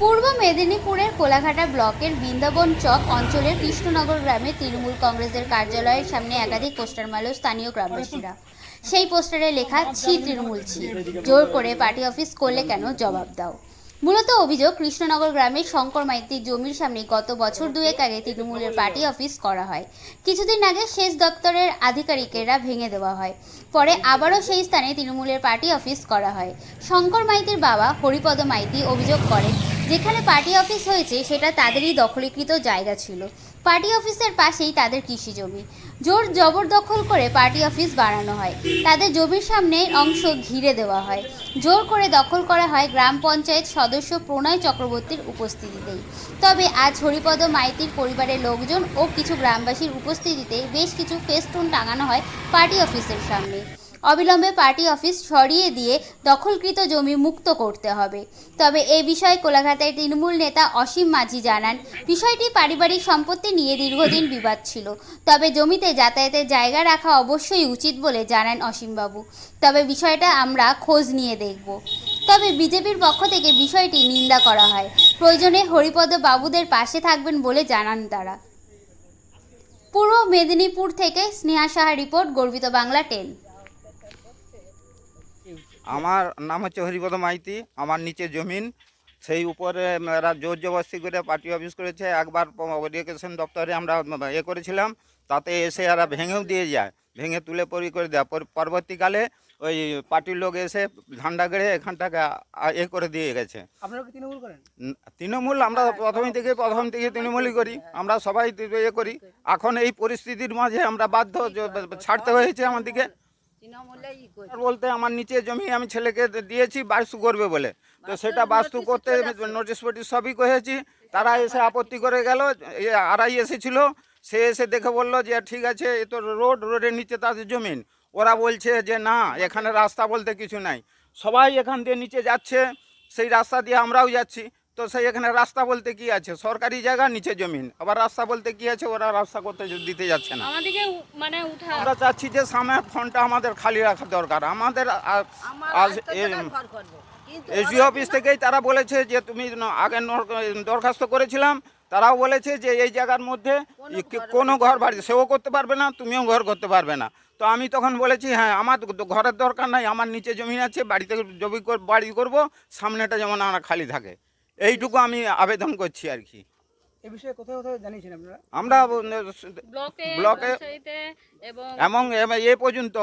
পূর্ব মেদিনীপুরের কোলাঘাটা ব্লকের বৃন্দাবন চক অঞ্চলের কৃষ্ণনগর গ্রামে তৃণমূল কংগ্রেসের কার্যালয়ের সামনে একাধিক পোস্টার মারল স্থানীয় গ্রামবাসীরা। সেই পোস্টারে লেখা, ছি, তৃণমূল ছি। জোর করে পার্টি অফিস করলে কেন জবাব দাও? মূলত অভিযোগ, কৃষ্ণনগর গ্রামের শঙ্কর মাইতির জমির সামনে গত বছর দুয়েক আগে তৃণমূলের পার্টি অফিস করা হয়। কিছুদিন আগে সেচ দপ্তরের আধিকারিকেরা ভেঙে দেওয়া হয়। পরে আবারও সেই স্থানে তৃণমূলের পার্টি অফিস করা হয়। শঙ্কর মাইতির বাবা হরিপদ মাইতি অভিযোগ করেন যেখানে পার্টি অফিস হয়েছে, সেটা তাদেরই দখলীকৃত জায়গা ছিল। পার্টি অফিসের পাশেই তাদের কৃষি জমি। জোর জবরদখল করে পার্টি অফিস বানানো হয়। তাদের জমির সামনে অংশ ঘিরে দেওয়া হয়। জোর করে দখল করা হয় গ্রাম পঞ্চায়েত সদস্য প্রণয় চক্রবর্তীর উপস্থিতিতেই তবে আজ হরিপদ মাইতির পরিবারের লোকজন ও কিছু গ্রামবাসীর উপস্থিতিতে বেশ কিছু ফেস্টুন টাঙানো হয় পার্টি অফিসের সামনে। অবিলম্বে পার্টি অফিস সরিয়ে দিয়ে দখলকৃত জমি মুক্ত করতে হবে। তবে এ বিষয়ে কোলাঘাটের তৃণমূল নেতা অসীম মাঝি জানান, বিষয়টি পারিবারিক সম্পত্তি নিয়ে দীর্ঘদিন বিবাদ ছিল। তবে জমিতে যাতায়াতের জায়গা রাখা অবশ্যই উচিত বলে জানান অসীমবাবু। তবে বিষয়টা আমরা খোঁজ নিয়ে দেখব। তবে বিজেপির পক্ষ থেকে বিষয়টি নিন্দা করা হয়। প্রয়োজনে হরিপদ বাবুদের পাশে থাকবেন বলে জানান তারা। পূর্ব মেদিনীপুর থেকে স্নেহা সাহা রিপোর্ট, গর্বিত বাংলা টেন। আমার নাম হচ্ছে হরিপদ মাইতি আমার নিচে জমিন। সেই উপরে এরা জোর জবস্তি করে পার্টি অফিস করেছে। একবার ইরিগেশন দপ্তরে আমরা এ করেছিলাম তাতে এসে এরা ভেঙেও দিয়ে যায় ভেঙে তুলে পরি করে দেয়। পর- পরবর্তীকালে ওই পার্টির লোক এসে ঝান্ডা গেড়ে এখানটাকে এ করে দিয়ে গেছে। তৃণমূল করেন? উম, তৃণমূল আমরা প্রথম থেকে প্রথম থেকে তৃণমূলই করি। আমরা সবাই ইয়ে করি। এখন এই পরিস্থিতির মাঝে আমরা বাধ্য ছাড়তে হয়েছে আমাদেরকে। বলতে আমার নিচে জমি আমি ছেলেকে দিয়েছি বাস্তু করবে বলে। তো সেটা বাস্তু করতে নোটিশ ফোটিস সবই করেছি। তারা এসে আপত্তি করে গেল আড়াই এসেছিল। সে এসে দেখে বলল যে ঠিক আছে এ তো রোড রোডের নিচে তাদের জমিন। ওরা বলছে যে না এখানে রাস্তা বলতে কিছু নাই। সবাই এখান দিয়ে নিচে যাচ্ছে। সেই রাস্তা দিয়ে আমরাও যাচ্ছি। তো সেই এখানে রাস্তা বলতে কি আছে? সরকারি জায়গা নিচে জমিন। আবার রাস্তা বলতে কি আছে? ওরা রাস্তা করতে দিতে যাচ্ছে না। আমাদেরকে মানে উঠা আমরা চাচ্ছি যে সামনের ফোনটা আমাদের খালি রাখা দরকার। আমাদের আজ এসডি অফিস থেকেই তারা বলেছে যে তুমি আগে নর- দরখাস্ত করেছিলাম। তারাও বলেছে যে এই জায়গার মধ্যে কোনো ঘর বাড়ি সেও করতে পারবে না তুমিও ঘর করতে পারবে না। তো আমি তখন বলেছি হ্যাঁ আমার তো ঘরের দরকার নাই আমার নিচে জমি আছে বাড়িতে জমি কর- বাড়ি করব সামনেটা যেমন আমার খালি থাকে। এইটুকু আমি আবেদন করছি আর কি। এ বিষয়ে কোথায় কোথায় জানিয়েছেন আপনারা? আমরা ব্লকে ব্লকে এবং এবং এ- পর্যন্ত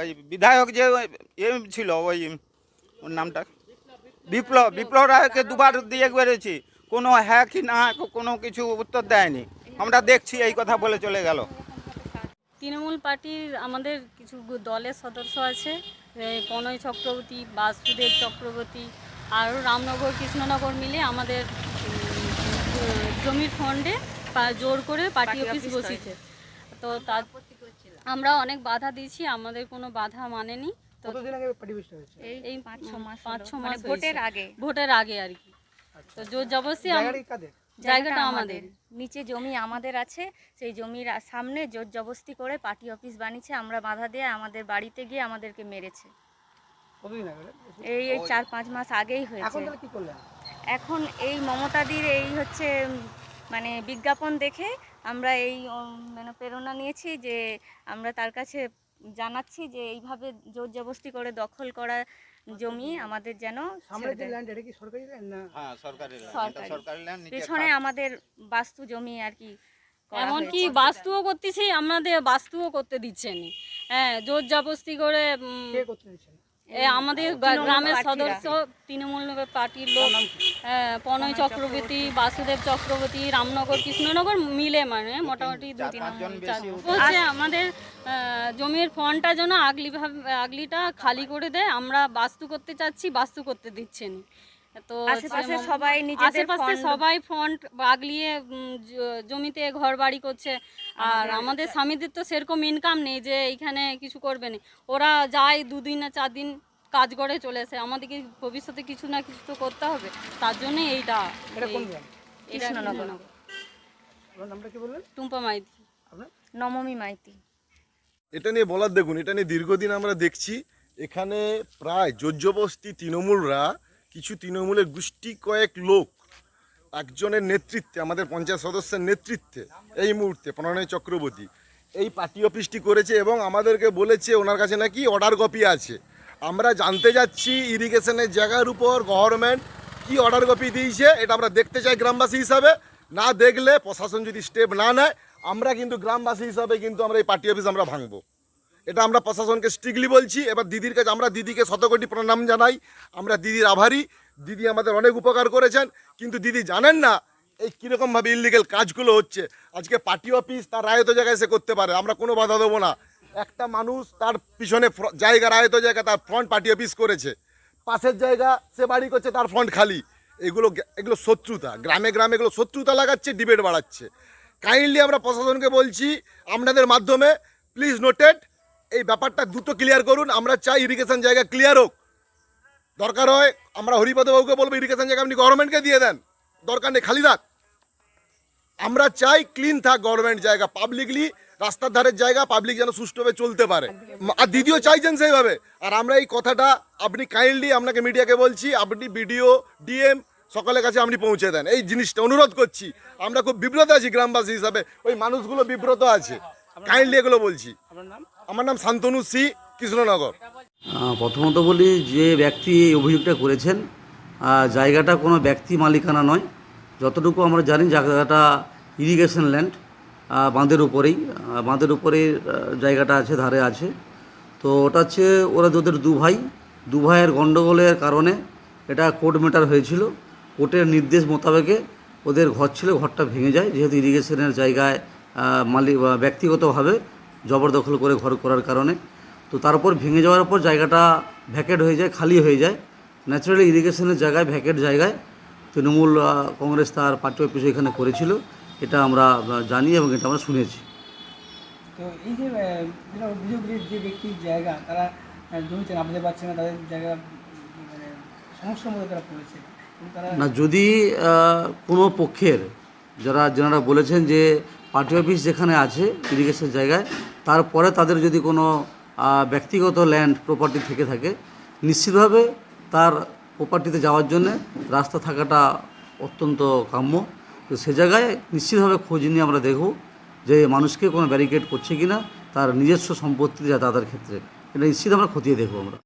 ওই বিধায়ক যে এ ছিল ওই ওর নামটা? বিপ্লব বিপ্লব রায়কে দুবার দিয়ে বেড়েছি কোনো হ্যাঁ কি না কোনো কিছু উত্তর দেয়নি। আমরা দেখছি এই কথা বলে চলে গেল। তৃণমূল পার্টির আমাদের কিছু দলের সদস্য আছে প্রণয় চক্রবর্তী বাসুদেব চক্রবর্তী আর রামনগর কৃষ্ণনগর মিলে আমাদের জমির ফন্ডে পা- জোর করে পার্টি অফিস বসিয়েছে। তো তার আমরা অনেক বাধা দিয়েছি আমাদের কোনো বাধা মানেনি। তো কতদিন আগে পরিবেশটা হয়েছে? এই পাঁচ ছ মাস পাঁচ ছ মাস মানে ভোটের আগে। ভোটের আগে আর কি। তো জোর জবরদস্তি আম- জায়গাটা আমাদের। নিচে জমি আমাদের আছে সেই জমির সামনে জোর জবস্তি করে পার্টি অফিস বানিয়েছে আমরা বাধা দিয়ে আমাদের বাড়িতে গিয়ে আমাদেরকে মেরেছে। এই এই চার পাঁচ মাস আগেই এখন হয়েছে তাহলে কি করলেন? এখন এই মমতাদির এই হচ্ছে মানে বিজ্ঞাপন দেখে আমরা এই মানে প্রেরণা নিয়েছি যে আমরা তার কাছে জানাচ্ছি যে এইভাবে জোর জবস্তি করে দখল করা জমি আমাদের যেন হ্যাঁ সরকারি সরকারি। সরকারি ল্যান্ড পেছনে আমাদের বাস্তু জমি আর কি এমনকি বাস্তুও করতেছি আমাদের বাস্তুও করতে দিচ্ছেন। হ্যাঁ জোর জবস্তি করে আমাদের গ্রামের সদস্য তৃণমূল পার্টির লোক হ্যাঁ, প্রণয় চক্রবর্তী বাসুদেব চক্রবর্তী রামনগর কৃষ্ণনগর মিলে মানে মোটামুটি দু তিন বলছে আমাদের আহ, জমির ফন্ডটা যেন আগলি ভাবে- আগলিটা খালি করে দেয় আমরা বাস্তু করতে চাচ্ছি বাস্তু করতে দিচ্ছেন তো আশেপাশে সবাই নিজেদের আশেপাশে সবাই ফন্ড আগলিয়ে জমিতে ঘর বাড়ি করছে। আর আমাদের স্বামীদের তো সেরকম ইনকাম নেই যে এইখানে কিছু করবে না। ওরা যায় দুদিন না চার দিন কাজ করে চলে আসে। আমাদেরকে ভবিষ্যতে কিছু না কিছু তো করতে হবে। তার জন্য এইটা টুম্পা মাইতি। নবমী মাইতি। এটা নিয়ে বলার দেখুন এটা নিয়ে দীর্ঘদিন আমরা দেখছি এখানে প্রায় যোজ্যবস্তি তৃণমূলরা কিছু তৃণমূলের গোষ্ঠী কয়েক লোক একজনের নেতৃত্বে, আমাদের পঞ্চায়েত সদস্যের নেতৃত্বে এই মুহূর্তে প্রণয় চক্রবর্তী এই পার্টি অফিসটি করেছে এবং আমাদেরকে বলেছে, ওনার কাছে নাকি অর্ডার কপি আছে। আমরা জানতে যাচ্ছি ইরিগেশনের জায়গার উপর গভর্নমেন্ট কি অর্ডার কপি দিয়েছে, এটা আমরা দেখতে চাই গ্রামবাসী হিসাবে। না দেখলে প্রশাসন যদি স্টেপ না নেয়, আমরা কিন্তু গ্রামবাসী হিসাবে কিন্তু আমরা এই পার্টি অফিস আমরা ভাঙবো। এটা আমরা প্রশাসনকে স্ট্রিক্টলি বলছি। এবার দিদির কাছে আমরা দিদিকে শতকোটি প্রণাম জানাই। আমরা দিদির আভারী। দিদি আমাদের অনেক উপকার করেছেন। কিন্তু দিদি জানেন না এই কীরকমভাবে ইলিগেল কাজগুলো হচ্ছে। আজকে পার্টি অফিস তার আয়ত জায়গায় সে করতে পারে। আমরা কোনো বাধা দেবো না। একটা মানুষ তার পিছনে ফ্র- জায়গা, রায়ত জায়গা তার ফ্রন্ট পার্টি অফিস করেছে। পাশের জায়গা সে বাড়ি করছে, তার ফ্রন্ট খালি। এগুলো এগুলো শত্রুতা। গ্রামে গ্রামে এগুলো শত্রুতা লাগাচ্ছে ডিবেট বাড়াচ্ছে। কাইন্ডলি আমরা প্রশাসনকে বলছি, আপনাদের মাধ্যমে প্লিজ নোটেড এই ব্যাপারটা দ্রুত ক্লিয়ার করুন আমরা চাই ইরিগেশন জায়গা ক্লিয়ার হোক। দরকার হয় আমরা হরিপদ বাবুকে বলব ইরিগেশন জায়গা আপনি গভর্নমেন্টকে দিয়ে দেন। দরকার নেই খালি থাক। আমরা চাই ক্লিন থাক গভর্নমেন্ট জায়গা পাবলিকলি রাস্তার ধারের জায়গা পাবলিক যেন সুষ্ঠুভাবে চলতে পারে। আর দিদিও চাইছেন সেইভাবে। আর আমরা এই কথাটা আপনি কাইন্ডলি আপনাকে মিডিয়াকে বলছি আপনি বিডিও ডিএম সকলের কাছে আপনি পৌঁছে দেন। এই জিনিসটা অনুরোধ করছি। আমরা খুব বিব্রত আছি গ্রামবাসী হিসাবে। ওই মানুষগুলো বিব্রত আছে। কাইন্ডলি এগুলো বলছি। আমার নাম শান্তনু সি কৃষ্ণনগর। প্রথমত বলি যে ব্যক্তি এই অভিযোগটা করেছেন জায়গাটা কোনো ব্যক্তি মালিকানা নয়। যতটুকু আমরা জানি জায়গাটা ইরিগেশন ল্যান্ড বাঁধের উপরেই বাঁধের উপরেই জায়গাটা আছে ধারে আছে। তো ওটা হচ্ছে ওরা ওদের দু ভাই দু ভাইয়ের গণ্ডগোলের কারণে এটা কোর্ট ম্যাটার হয়েছিল। কোর্টের নির্দেশ মোতাবেকে ওদের ঘর ছিল ঘরটা ভেঙে যায় যেহেতু ইরিগেশনের জায়গায় মালিক বা ব্যক্তিগতভাবে জবরদখল করে ঘর করার কারণে। তো তারপর ভেঙে যাওয়ার পর জায়গাটা ভ্যাকেট হয়ে যায় খালি হয়ে যায়। ন্যাচারালি ইরিগেশনের জায়গায় ভ্যাকেট জায়গায় তৃণমূল কংগ্রেস তার পার্টি অফিস এখানে করেছিল। এটা আমরা জানি এবং এটা আমরা শুনেছি। তো এই যে আহ, যেটা অভিযোগ যে ব্যক্তির জায়গা তারা জমিতে নামতে পারছে না তাদের জায়গা মানে সমস্যার মধ্যে তারা পড়েছে। না যদি কোনো পক্ষের যারা যারা বলেছেন যে পার্টি অফিস যেখানে আছে ইরিগেশন জায়গায়, তারপরে তাদের যদি কোনো ব্যক্তিগত ল্যান্ড প্রপার্টি থেকে থাকে, নিশ্চিতভাবে তার প্রপার্টিতে যাওয়ার জন্য রাস্তা থাকাটা অত্যন্ত কাম্য। তো সে জায়গায় নিশ্চিতভাবে খোঁজ নিয়ে আমরা দেখব যে মানুষকে কোনো ব্যারিকেড করছে কি না তার নিজস্ব সম্পত্তি যাতায়াতের ক্ষেত্রে। এটা নিশ্চিত আমরা খতিয়ে দেখব আমরা।